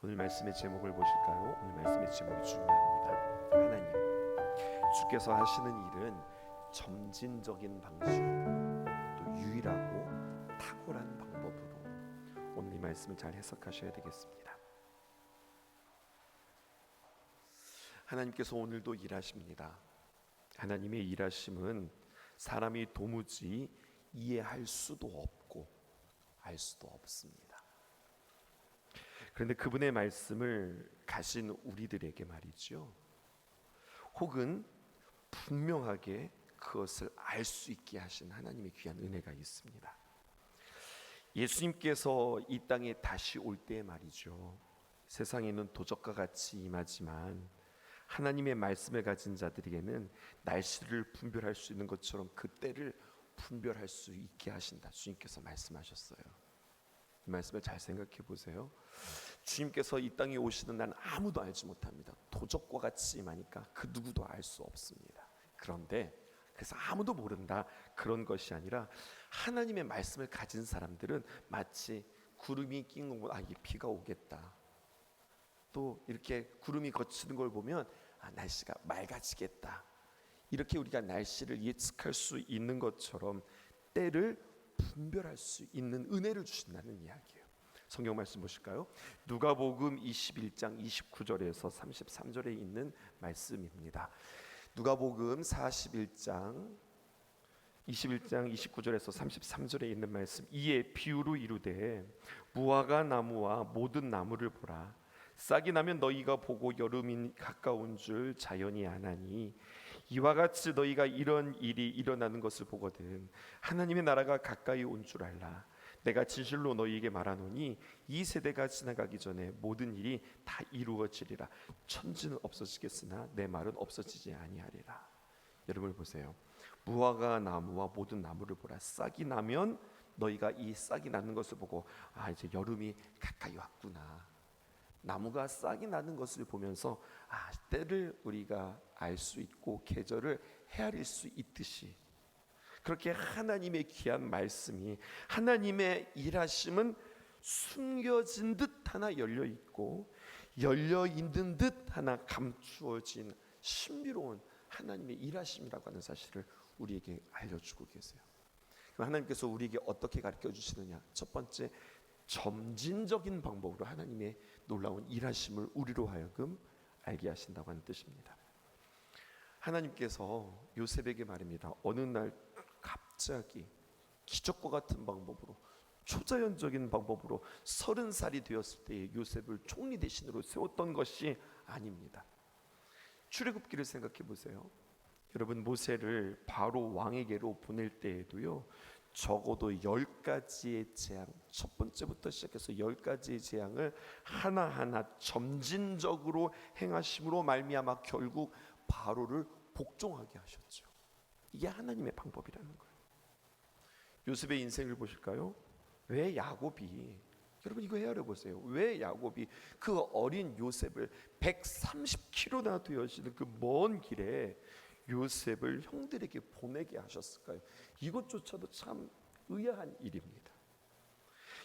오늘 말씀의 제목을 보실까요? 오늘 말씀의 제목이 중요합니다. 하나님, 주께서 하시는 일은 점진적인 방식, 또 유일하고 탁월한 방법으로 오늘 이 말씀을 잘 해석하셔야 되겠습니다. 하나님께서 오늘도 일하십니다. 하나님의 일하심은 사람이 도무지 이해할 수도 없고 알 수도 없습니다. 그런데 그분의 말씀을 가신 우리들에게 말이죠. 혹은 분명하게 그것을 알 수 있게 하신 하나님의 귀한 은혜가 있습니다. 예수님께서 이 땅에 다시 올 때 말이죠. 세상에는 도적과 같이 임하지만 하나님의 말씀을 가진 자들에게는 날씨를 분별할 수 있는 것처럼 그 때를 분별할 수 있게 하신다. 주님께서 말씀하셨어요. 이 말씀을 잘 생각해 보세요. 주님께서 이 땅에 오시는 날 아무도 알지 못합니다. 도적과 같이 임하니까 그 누구도 알 수 없습니다. 그런데 그래서 아무도 모른다 그런 것이 아니라 하나님의 말씀을 가진 사람들은 마치 구름이 낀 거, 아, 이 비가 오겠다. 또 이렇게 구름이 거치는 걸 보면 아, 날씨가 맑아지겠다. 이렇게 우리가 날씨를 예측할 수 있는 것처럼 때를 분별할 수 있는 은혜를 주신다는 이야기예요. 성경 말씀 보실까요? 누가복음 21장 29절에서 33절에 있는 말씀입니다. 누가복음 41장 21장 29절에서 33절에 있는 말씀 이에 비유로 이르되 무화과 나무와 모든 나무를 보라 싹이 나면 너희가 보고 여름이 가까운 줄 자연이 아나니 이와 같이 너희가 이런 일이 일어나는 것을 보거든 하나님의 나라가 가까이 온 줄 알라 내가 진실로 너희에게 말하노니 이 세대가 지나가기 전에 모든 일이 다 이루어지리라. 천지는 없어지겠으나 내 말은 없어지지 아니하리라. 여러분 보세요. 무화과 나무와 모든 나무를 보라. 싹이 나면 너희가 이 싹이 나는 것을 보고 아 이제 여름이 가까이 왔구나. 나무가 싹이 나는 것을 보면서 아 때를 우리가 알 수 있고 계절을 헤아릴 수 있듯이 그렇게 하나님의 귀한 말씀이 하나님의 일하심은 숨겨진 듯 하나 열려 있고 열려 있는 듯 하나 감추어진 신비로운 하나님의 일하심이라고 하는 사실을 우리에게 알려주고 계세요. 그럼 하나님께서 우리에게 어떻게 가르쳐 주시느냐? 첫 번째 점진적인 방법으로 하나님의 놀라운 일하심을 우리로 하여금 알게 하신다고 하는 뜻입니다. 하나님께서 요셉에게 말입니다. 어느 날 갑자기 기적과 같은 방법으로 초자연적인 방법으로 서른 살이 되었을 때에 요셉을 총리 대신으로 세웠던 것이 아닙니다. 출애굽기를 생각해 보세요. 여러분 모세를 바로 왕에게로 보낼 때에도요. 적어도 열 가지의 재앙, 첫 번째부터 시작해서 열 가지의 재앙을 하나하나 점진적으로 행하심으로 말미암아 결국 바로를 복종하게 하셨죠. 이게 하나님의 방법이라는 거예요. 요셉의 인생을 보실까요? 왜 야곱이 여러분 이거 헤아려 보세요. 왜 야곱이 그 어린 요셉을 130km나 되어지는 그 먼 길에 요셉을 형들에게 보내게 하셨을까요? 이것조차도 참 의아한 일입니다.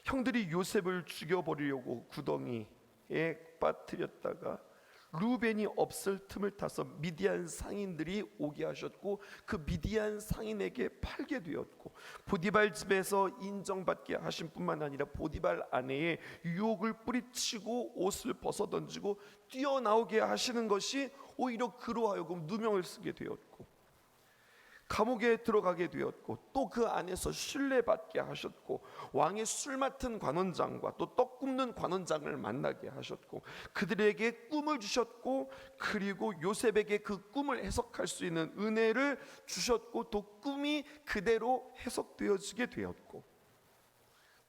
형들이 요셉을 죽여버리려고 구덩이에 빠뜨렸다가 루벤이 없을 틈을 타서 미디안 상인들이 오게 하셨고 그 미디안 상인에게 팔게 되었고 보디발 집에서 인정받게 하신 뿐만 아니라 보디발 아내의 유혹을 뿌리치고 옷을 벗어 던지고 뛰어나오게 하시는 것이 오히려 그로 하여금 누명을 쓰게 되었고 감옥에 들어가게 되었고 또 그 안에서 신뢰받게 하셨고 왕의 술 맡은 관원장과 또 떡 굽는 관원장을 만나게 하셨고 그들에게 꿈을 주셨고 그리고 요셉에게 그 꿈을 해석할 수 있는 은혜를 주셨고 또 꿈이 그대로 해석되어지게 되었고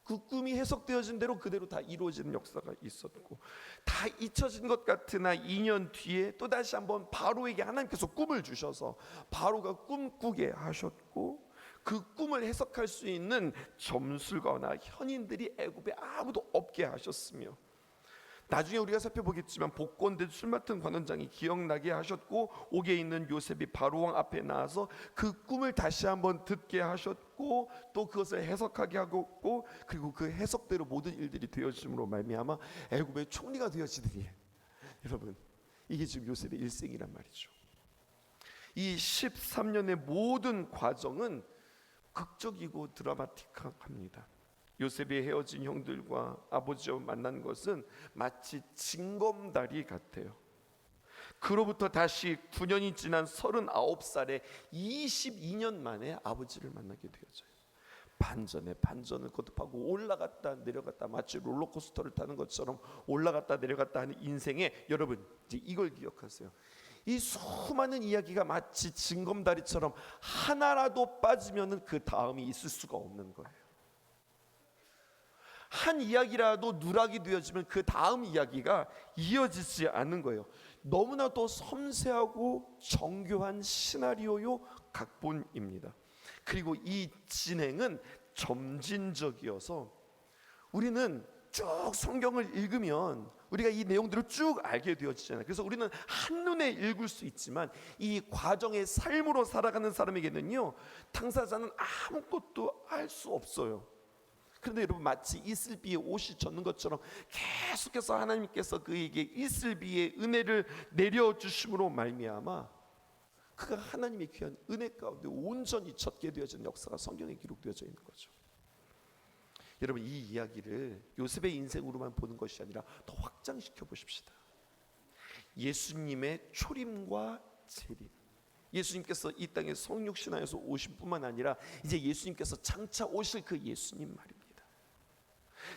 그 꿈이 해석되어진 대로 그대로 다 이루어지는 역사가 있었고 다 잊혀진 것 같으나 2년 뒤에 또 다시 한번 바로에게 하나님께서 꿈을 주셔서 바로가 꿈꾸게 하셨고 그 꿈을 해석할 수 있는 점술가나 현인들이 애굽에 아무도 없게 하셨으며 나중에 우리가 살펴보겠지만 복권된 술 맡은 관원장이 기억나게 하셨고 옥에 있는 요셉이 바로왕 앞에 나와서 그 꿈을 다시 한번 듣게 하셨고 또 그것을 해석하게 하고 그리고 그 해석대로 모든 일들이 되어짐으로 말미암아 애굽의 총리가 되어지더니 여러분 이게 지금 요셉의 일생이란 말이죠. 이 13년의 모든 과정은 극적이고 드라마틱합니다. 요셉이 헤어진 형들과 아버지와 만난 것은 마치 징검다리 같아요. 그로부터 다시 9년이 지난 39살에 22년 만에 아버지를 만나게 되어져요. 반전에 반전을 거듭하고 올라갔다 내려갔다 마치 롤러코스터를 타는 것처럼 올라갔다 내려갔다 하는 인생에 여러분 이제 이걸 기억하세요. 이 수많은 이야기가 마치 징검다리처럼 하나라도 빠지면은 그 다음이 있을 수가 없는 거예요. 한 이야기라도 누락이 되어지면 그 다음 이야기가 이어지지 않는 거예요. 너무나도 섬세하고 정교한 시나리오요 각본입니다. 그리고 이 진행은 점진적이어서 우리는 쭉 성경을 읽으면 우리가 이 내용들을 쭉 알게 되어지잖아요. 그래서 우리는 한눈에 읽을 수 있지만 이 과정의 삶으로 살아가는 사람에게는요. 당사자는 아무것도 알 수 없어요. 그런데 여러분 마치 이슬비에 옷이 젖는 것처럼 계속해서 하나님께서 그에게 이슬비의 은혜를 내려 주심으로 말미암아 그가 하나님의 귀한 은혜 가운데 온전히 젖게 되어지는 역사가 성경에 기록되어져 있는 거죠. 여러분 이 이야기를 요셉의 인생으로만 보는 것이 아니라 더 확장시켜 보십시다. 예수님의 초림과 재림. 예수님께서 이 땅에 성육신하여서 오신 뿐만 아니라 이제 예수님께서 장차 오실 그 예수님 말입니다.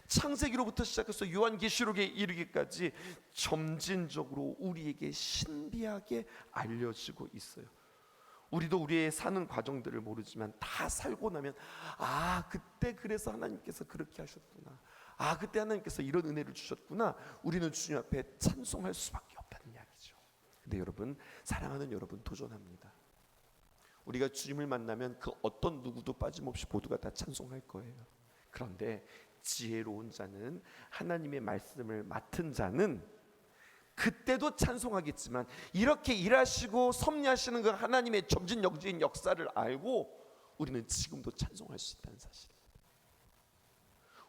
창세기로부터 시작해서 요한계시록에 이르기까지 점진적으로 우리에게 신비하게 알려지고 있어요. 우리도 우리의 사는 과정들을 모르지만 다 살고 나면 아 그때 그래서 하나님께서 그렇게 하셨구나. 아 그때 하나님께서 이런 은혜를 주셨구나. 우리는 주님 앞에 찬송할 수밖에 없다는 이야기죠. 근데 여러분 사랑하는 여러분 도전합니다. 우리가 주님을 만나면 그 어떤 누구도 빠짐없이 모두가 다 찬송할 거예요. 그런데 지혜로운 자는 하나님의 말씀을 맡은 자는 그때도 찬송하겠지만 이렇게 일하시고 섭리하시는 그 하나님의 점진 역진 역사를 알고 우리는 지금도 찬송할 수 있다는 사실.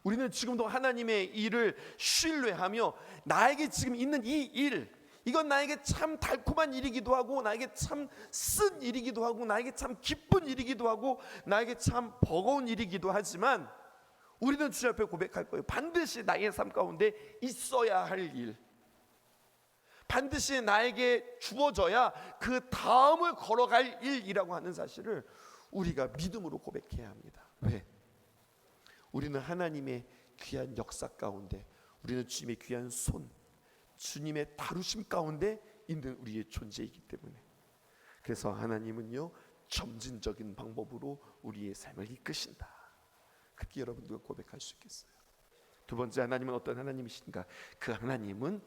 우리는 지금도 하나님의 일을 신뢰하며 나에게 지금 있는 이 일, 이건 나에게 참 달콤한 일이기도 하고 나에게 참 쓴 일이기도 하고 나에게 참 기쁜 일이기도 하고 나에게 참 버거운 일이기도 하지만 우리는 주님 앞에 고백할 거예요. 반드시 나의 삶 가운데 있어야 할 일. 반드시 나에게 주어져야 그 다음을 걸어갈 일이라고 하는 사실을 우리가 믿음으로 고백해야 합니다. 왜? 우리는 하나님의 귀한 역사 가운데 우리는 주님의 귀한 손, 주님의 다루심 가운데 있는 우리의 존재이기 때문에 그래서 하나님은요 점진적인 방법으로 우리의 삶을 이끄신다. 그렇게 여러분들과 고백할 수 있겠어요. 두 번째 하나님은 어떤 하나님이신가? 그 하나님은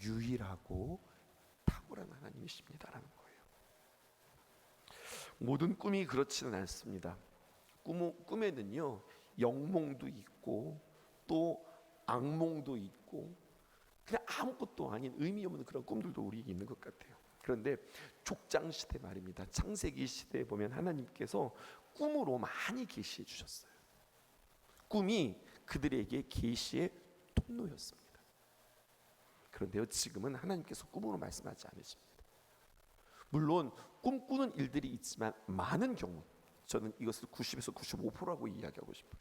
유일하고 탁월한 하나님이십니다라는 거예요. 모든 꿈이 그렇지는 않습니다. 꿈, 꿈에는요 영몽도 있고 또 악몽도 있고 그냥 아무것도 아닌 의미 없는 그런 꿈들도 우리에게 있는 것 같아요. 그런데 족장 시대 말입니다. 창세기 시대에 보면 하나님께서 꿈으로 많이 계시해 주셨어요. 꿈이 그들에게 계시의 통로였습니다. 그런데요, 지금은 하나님께서 꿈으로 말씀하지 않으십니다. 물론 꿈꾸는 일들이 있지만 많은 경우 저는 이것을 90에서 95%라고 이야기하고 싶어요.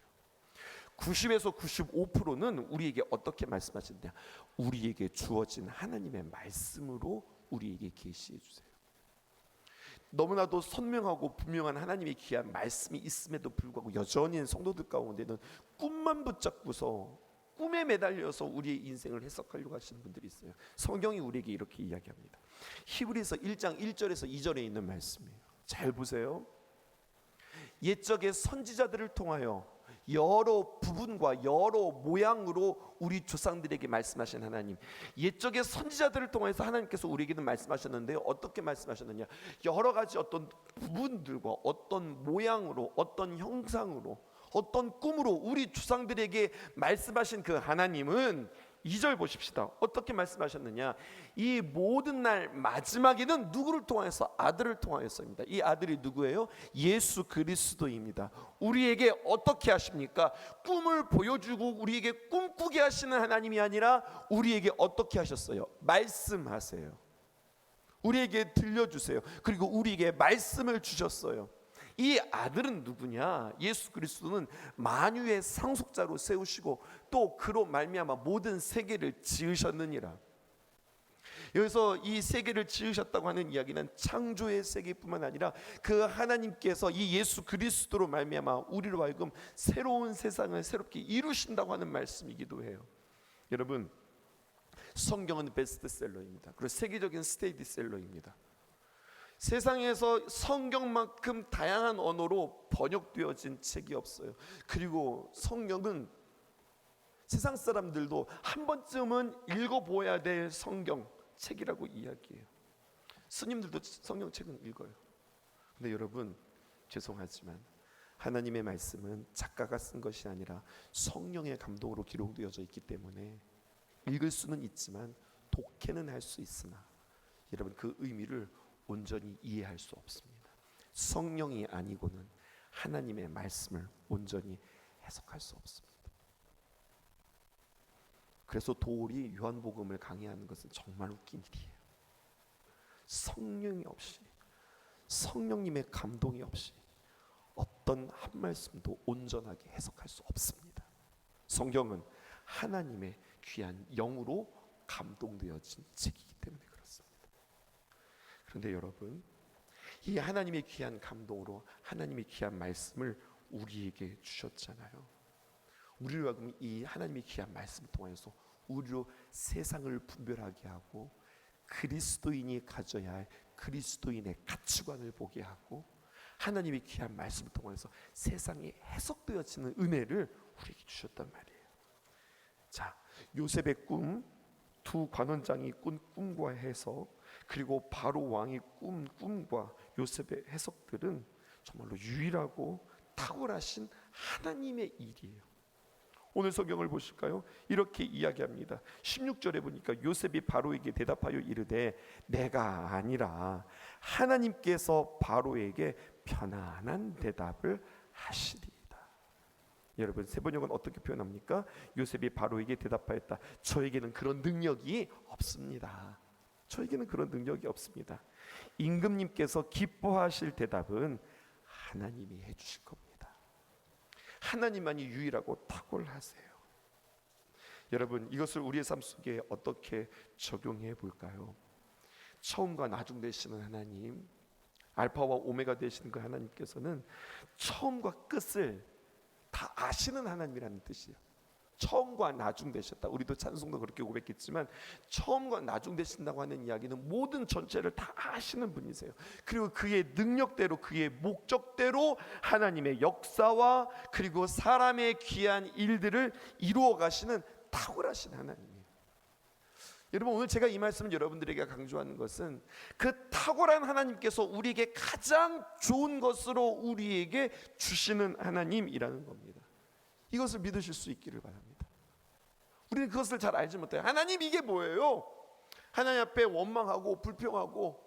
90에서 95%는 우리에게 어떻게 말씀하시느냐? 우리에게 주어진 하나님의 말씀으로 우리에게 계시해 주세요. 너무나도 선명하고 분명한 하나님의 귀한 말씀이 있음에도 불구하고 여전히 성도들 가운데는 꿈만 붙잡고서 꿈에 매달려서 우리의 인생을 해석하려고 하시는 분들이 있어요. 성경이 우리에게 이렇게 이야기합니다. 히브리서 1장 1절에서 2절에 있는 말씀이에요. 잘 보세요. 옛적의 선지자들을 통하여 여러 부분과 여러 모양으로 우리 조상들에게 말씀하신 하나님. 옛적의 선지자들을 통해서 하나님께서 우리에게는 말씀하셨는데 어떻게 말씀하셨느냐? 여러 가지 어떤 부분들과 어떤 모양으로 어떤 형상으로 어떤 꿈으로 우리 조상들에게 말씀하신 그 하나님은 2절 보십시다. 어떻게 말씀하셨느냐? 이 모든 날 마지막에는 누구를 통하여서 아들을 통하여서입니다. 이 아들이 누구예요? 예수 그리스도입니다. 우리에게 어떻게 하십니까? 꿈을 보여주고 우리에게 꿈꾸게 하시는 하나님이 아니라 우리에게 어떻게 하셨어요? 말씀하세요. 우리에게 들려주세요. 그리고 우리에게 말씀을 주셨어요. 이 아들은 누구냐? 예수 그리스도는 만유의 상속자로 세우시고 또 그로 말미암아 모든 세계를 지으셨느니라. 여기서 이 세계를 지으셨다고 하는 이야기는 창조의 세계뿐만 아니라 그 하나님께서 이 예수 그리스도로 말미암아 우리로 하여금 새로운 세상을 새롭게 이루신다고 하는 말씀이기도 해요. 여러분 성경은 베스트셀러입니다. 그리고 세계적인 스테이디셀러입니다. 세상에서 성경만큼 다양한 언어로 번역되어진 책이 없어요. 그리고 성경은 세상 사람들도 한 번쯤은 읽어보아야 될 성경 책이라고 이야기해요. 스님들도 성경 책은 읽어요. 근데 여러분 죄송하지만 하나님의 말씀은 작가가 쓴 것이 아니라 성령의 감동으로 기록되어져 있기 때문에 읽을 수는 있지만 독해는 할 수 있으나 여러분 그 의미를 온전히 이해할 수 없습니다. 성령이 아니고는 하나님의 말씀을 온전히 해석할 수 없습니다. 그래서 도울이 요한복음을 강의하는 것은 정말 웃긴 일이에요. 성령이 없이 성령님의 감동이 없이 어떤 한 말씀도 온전하게 해석할 수 없습니다. 성경은 하나님의 귀한 영으로 감동되어진 책이기 때문에 그렇습니다. 그런데 여러분, 이 하나님의 귀한 감동으로 하나님의 귀한 말씀을 우리에게 주셨잖아요. 우리로 하여금 이 하나님의 귀한 말씀 통해서 우리로 세상을 분별하게 하고 그리스도인이 가져야 할 그리스도인의 가치관을 보게 하고 하나님의 귀한 말씀 통해서 세상에 해석되어지는 은혜를 우리에게 주셨단 말이에요. 자, 요셉의 꿈, 두 관원장이 꾼 꿈과 해석, 그리고 바로 왕의 꿈, 꿈과 요셉의 해석들은 정말로 유일하고 탁월하신 하나님의 일이에요. 오늘 성경을 보실까요? 이렇게 이야기합니다. 16절에 보니까 요셉이 바로에게 대답하여 이르되 내가 아니라 하나님께서 바로에게 편안한 대답을 하시리이다. 여러분 세번역은 어떻게 표현합니까? 요셉이 바로에게 대답하였다. 저에게는 그런 능력이 없습니다. 저에게는 그런 능력이 없습니다. 임금님께서 기뻐하실 대답은 하나님이 해주실 겁니다. 하나님만이 유일하고 탁월하세요. 여러분 이것을 우리의 삶 속에 어떻게 적용해 볼까요? 처음과 나중 되시는 하나님, 알파와 오메가 되시는 그 하나님께서는 처음과 끝을 다 아시는 하나님이라는 뜻이에요. 처음과 나중 되셨다. 우리도 찬송도 그렇게 고백했지만 처음과 나중 되신다고 하는 이야기는 모든 전체를 다 아시는 분이세요. 그리고 그의 능력대로 그의 목적대로 하나님의 역사와 그리고 사람의 귀한 일들을 이루어 가시는 탁월하신 하나님이에요. 여러분 오늘 제가 이 말씀을 여러분들에게 강조하는 것은 그 탁월한 하나님께서 우리에게 가장 좋은 것으로 우리에게 주시는 하나님이라는 겁니다. 이것을 믿으실 수 있기를 바랍니다. 우리는 그것을 잘 알지 못해요. 하나님 이게 뭐예요? 하나님 앞에 원망하고 불평하고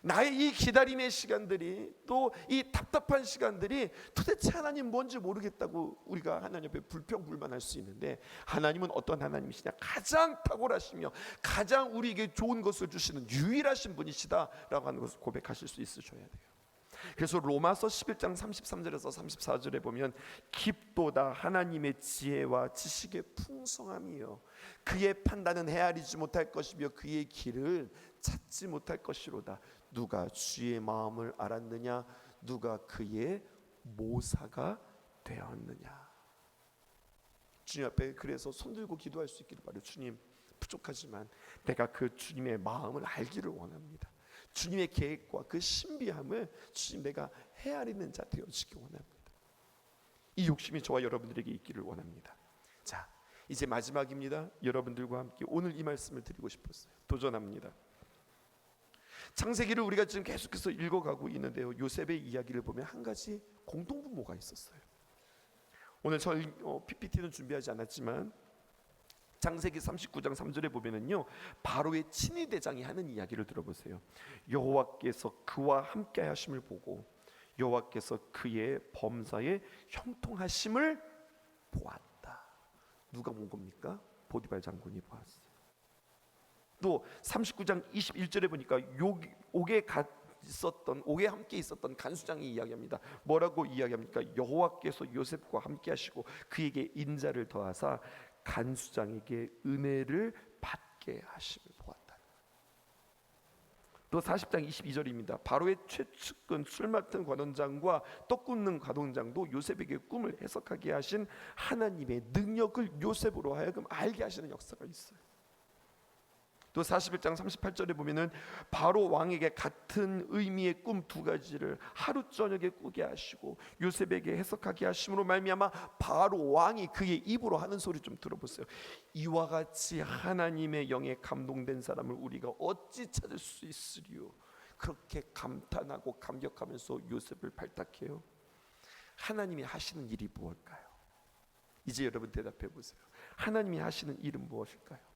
나의 이 기다림의 시간들이 또 이 답답한 시간들이 도대체 하나님 뭔지 모르겠다고 우리가 하나님 앞에 불평불만할 수 있는데 하나님은 어떤 하나님이시냐 가장 탁월하시며 가장 우리에게 좋은 것을 주시는 유일하신 분이시다라고 하는 것을 고백하실 수 있으셔야 돼요. 그래서 로마서 11장 33절에서 34절에 보면 깊도다 하나님의 지혜와 지식의 풍성함이요. 그의 판단은 헤아리지 못할 것이며 그의 길을 찾지 못할 것이로다. 누가 주의 마음을 알았느냐? 누가 그의 모사가 되었느냐? 주님 앞에 그래서 손들고 기도할 수 있기를 바래요. 주님 부족하지만 내가 그 주님의 마음을 알기를 원합니다 주님의 계획과 그 신비함을 주님 내가 헤아리는 자 되어지기 원합니다. 이 욕심이 저와 여러분들에게 있기를 원합니다. 자, 이제 마지막입니다. 여러분들과 함께 오늘 이 말씀을 드리고 싶었어요. 도전합니다. 창세기를 우리가 지금 계속해서 읽어가고 있는데요. 요셉의 이야기를 보면 한 가지 공통분모가 있었어요. 오늘 저 어, PPT는 준비하지 않았지만 장세기 39장 3절에 보면은요 바로의 친위 대장이 하는 이야기를 들어보세요. 여호와께서 그와 함께 하심을 보고 여호와께서 그의 범사에 형통하심을 보았다. 누가 본 겁니까? 보디발 장군이 보았어요. 또 39장 21절에 보니까 요 옥에 가 있었던 옥에 함께 있었던 간수장이 이야기합니다. 뭐라고 이야기합니까? 여호와께서 요셉과 함께 하시고 그에게 인자를 더하사 간수장에게 은혜를 받게 하심을 보았다. 또 40장 22절입니다. 바로의 최측근 술 맡은 관원장과 떡 굽는 관원장도 요셉에게 꿈을 해석하게 하신 하나님의 능력을 요셉으로 하여금 알게 하시는 역사가 있어요. 또 41장 38절에 보면은 바로 왕에게 같은 의미의 꿈 두 가지를 하루 저녁에 꾸게 하시고 요셉에게 해석하게 하심으로 말미암아 바로 왕이 그의 입으로 하는 소리 좀 들어보세요. 이와 같이 하나님의 영에 감동된 사람을 우리가 어찌 찾을 수 있으리요? 그렇게 감탄하고 감격하면서 요셉을 발탁해요. 하나님이 하시는 일이 무엇일까요? 이제 여러분 대답해 보세요. 하나님이 하시는 일은 무엇일까요?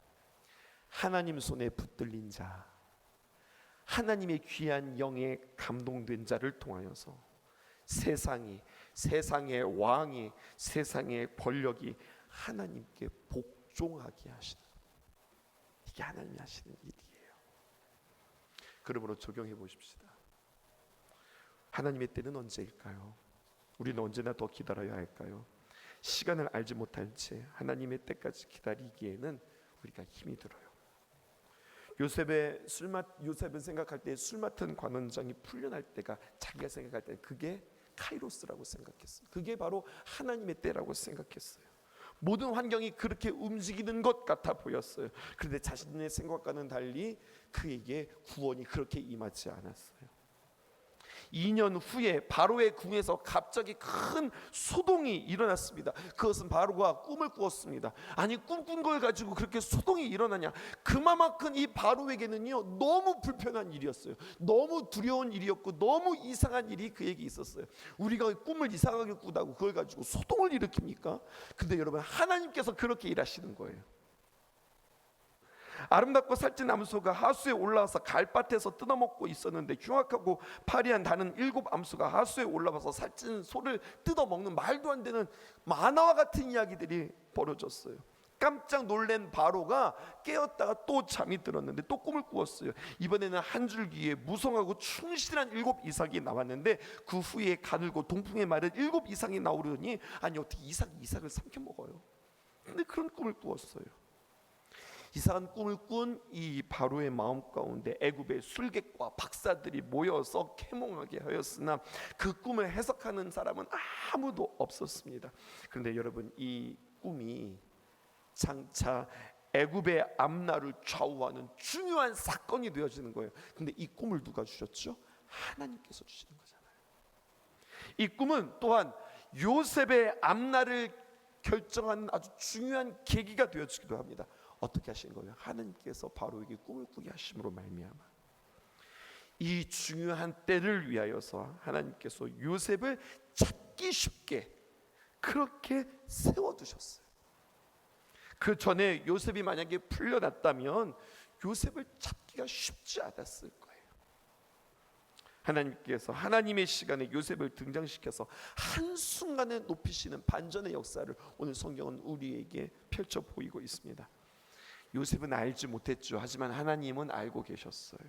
하나님 손에 붙들린 자, 하나님의 귀한 영에 감동된 자를 통하여서 세상이 세상의 왕이 세상의 권력이 하나님께 복종하게 하시는 이게 하나님이 하시는 일이에요. 그러므로 적용해 보십시다. 하나님의 때는 언제일까요? 우리는 언제나 더 기다려야 할까요? 시간을 알지 못할 채 하나님의 때까지 기다리기에는 우리가 힘이 들어요. 요셉의 술맛 요셉은 생각할 때 술 맡은 관원장이 풀려날 때가 자기가 생각할 때 그게 카이로스라고 생각했어요. 그게 바로 하나님의 때라고 생각했어요. 모든 환경이 그렇게 움직이는 것 같아 보였어요. 그런데 자신의 생각과는 달리 그에게 구원이 그렇게 임하지 않았어요. 2년 후에 바로의 궁에서 갑자기 큰 소동이 일어났습니다. 그것은 바로가 꿈을 꾸었습니다. 아니 꿈꾼 걸 가지고 그렇게 소동이 일어나냐? 그만큼 이 바로에게는요 너무 불편한 일이었어요. 너무 두려운 일이었고 너무 이상한 일이 그에게 있었어요. 우리가 꿈을 이상하게 꾸다고 그걸 가지고 소동을 일으킵니까? 근데 여러분 하나님께서 그렇게 일하시는 거예요. 아름답고 살찐 암소가 하수에 올라와서 갈밭에서 뜯어먹고 있었는데 흉악하고 파리한 다른 일곱 암소가 하수에 올라와서 살찐 소를 뜯어먹는 말도 안 되는 만화와 같은 이야기들이 벌어졌어요. 깜짝 놀란 바로가 깨었다가 또 잠이 들었는데 또 꿈을 꾸었어요. 이번에는 한 줄기에 무성하고 충실한 일곱 이삭이 나왔는데 그 후에 가늘고 동풍에 마른 일곱 이삭이 나오려니 아니 어떻게 이삭 이삭을 삼켜 먹어요? 근데 그런 꿈을 꾸었어요. 이상한 꿈을 꾼 이 바로의 마음 가운데 애굽의 술객과 박사들이 모여서 캐몽하게 하였으나 그 꿈을 해석하는 사람은 아무도 없었습니다. 그런데 여러분 이 꿈이 장차 애굽의 앞날을 좌우하는 중요한 사건이 되어지는 거예요. 근데 이 꿈을 누가 주셨죠? 하나님께서 주시는 거잖아요. 이 꿈은 또한 요셉의 앞날을 결정하는 아주 중요한 계기가 되어지기도 합니다. 어떻게 하신 거예요? 하나님께서 바로에게 꿈을 꾸게 하심으로 말미암아 이 중요한 때를 위하여서 하나님께서 요셉을 찾기 쉽게 그렇게 세워 두셨어요. 그 전에 요셉이 만약에 풀려났다면 요셉을 찾기가 쉽지 않았을 거예요. 하나님께서 하나님의 시간에 요셉을 등장시켜서 한순간에 높이시는 반전의 역사를 오늘 성경은 우리에게 펼쳐 보이고 있습니다. 요셉은 알지 못했죠. 하지만 하나님은 알고 계셨어요.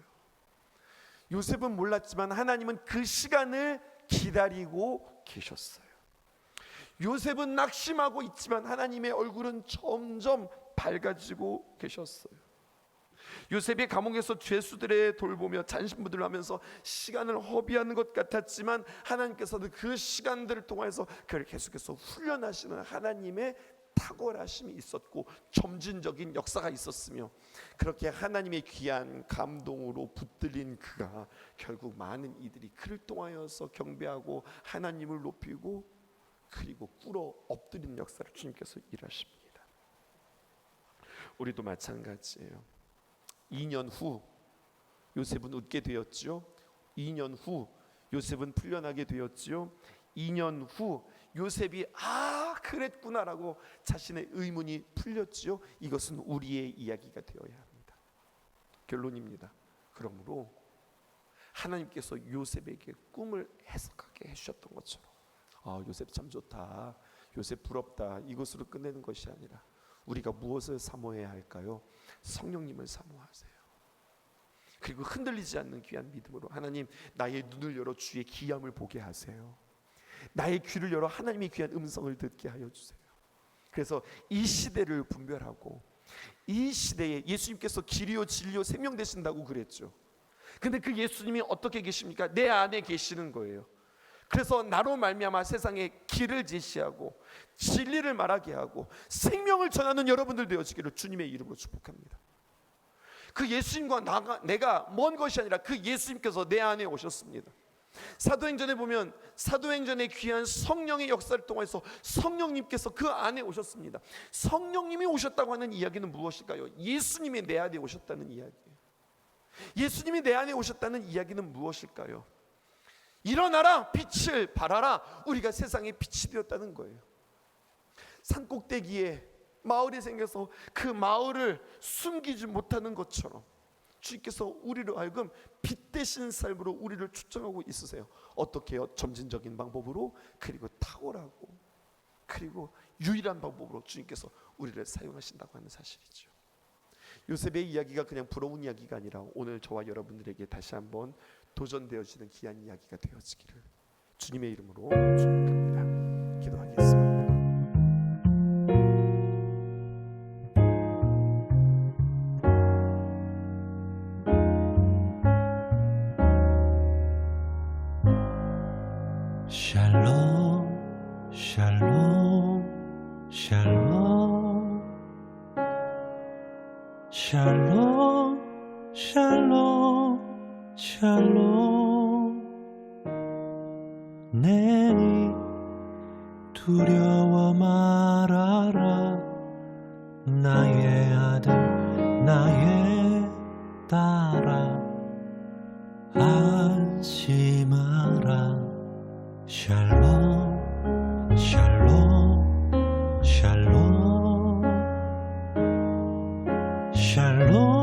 요셉은 몰랐지만 하나님은 그 시간을 기다리고 계셨어요. 요셉은 낙심하고 있지만 하나님의 얼굴은 점점 밝아지고 계셨어요. 요셉이 감옥에서 죄수들의 돌보며 잔신부들을 하면서 시간을 허비하는 것 같았지만 하나님께서는 그 시간들을 통해서 그를 계속해서 훈련하시는 하나님의 탁월하심이 있었고 점진적인 역사가 있었으며 그렇게 하나님의 귀한 감동으로 붙들린 그가 결국 많은 이들이 그를 통하여서 경배하고 하나님을 높이고 그리고 꿇어 엎드린 역사를 주님께서 일하십니다. 우리도 마찬가지예요. 2년 후 요셉은 웃게 되었죠. 2년 후 요셉은 풀려나게 되었지요. 2년 후 요셉이 아 그랬구나라고 자신의 의문이 풀렸지요. 이것은 우리의 이야기가 되어야 합니다. 결론입니다. 그러므로 하나님께서 요셉에게 꿈을 해석하게 해주셨던 것처럼 아 요셉 참 좋다. 요셉 부럽다. 이것으로 끝내는 것이 아니라 우리가 무엇을 사모해야 할까요? 성령님을 사모하세요. 그리고 흔들리지 않는 귀한 믿음으로 하나님 나의 눈을 열어 주의 기함을 보게 하세요. 나의 귀를 열어 하나님의 귀한 음성을 듣게 하여 주세요. 그래서 이 시대를 분별하고 이 시대에 예수님께서 길이요 진리요 생명 되신다고 그랬죠. 근데 그 예수님이 어떻게 계십니까? 내 안에 계시는 거예요. 그래서 나로 말미암아 세상에 길을 제시하고 진리를 말하게 하고 생명을 전하는 여러분들 되어지기를 주님의 이름으로 축복합니다. 그 예수님과 나가, 내가 먼 것이 아니라 그 예수님께서 내 안에 오셨습니다. 사도행전에 보면 사도행전의 귀한 성령의 역사를 통해서 성령님께서 그 안에 오셨습니다. 성령님이 오셨다고 하는 이야기는 무엇일까요? 예수님이 내 안에 오셨다는 이야기예요. 예수님이 내 안에 오셨다는 이야기는 무엇일까요? 일어나라 빛을 발하라 우리가 세상의 빛이 되었다는 거예요. 산 꼭대기에 마을이 생겨서 그 마을을 숨기지 못하는 것처럼 주님께서 우리를 하여금 빛 대신 삶으로 우리를 추천하고 있으세요. 어떻게요? 점진적인 방법으로 그리고 탁월하고 그리고 유일한 방법으로 주님께서 우리를 사용하신다고 하는 사실이죠. 요셉의 이야기가 그냥 부러운 이야기가 아니라 오늘 저와 여러분들에게 다시 한번 도전되어지는 귀한 이야기가 되어지기를 주님의 이름으로 축복합니다. 기도하겠습니다. alone.